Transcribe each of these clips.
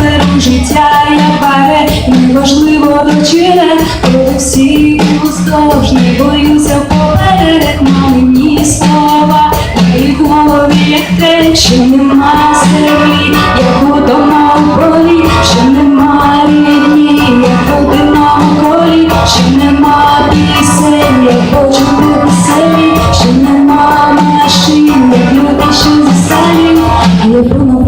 беру життя, я паре, неважливо до чере, коли всі уздовж не боюся поперед, мамині слова, і в голові як те, що нема землі,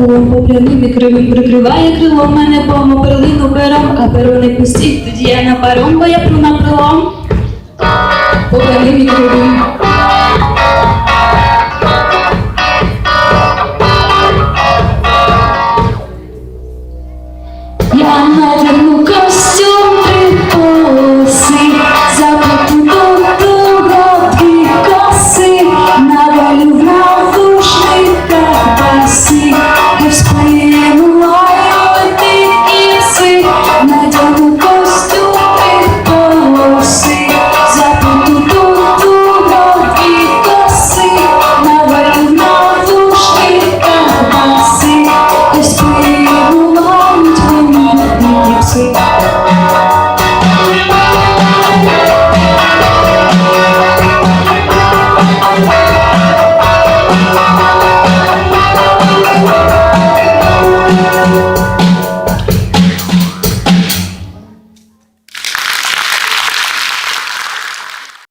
воно полом попрямим і прикриває крило в мене помо перлину пером, а перо не пустіть, тоді я на паром, бо я пру на прилом. Попрямим і кривим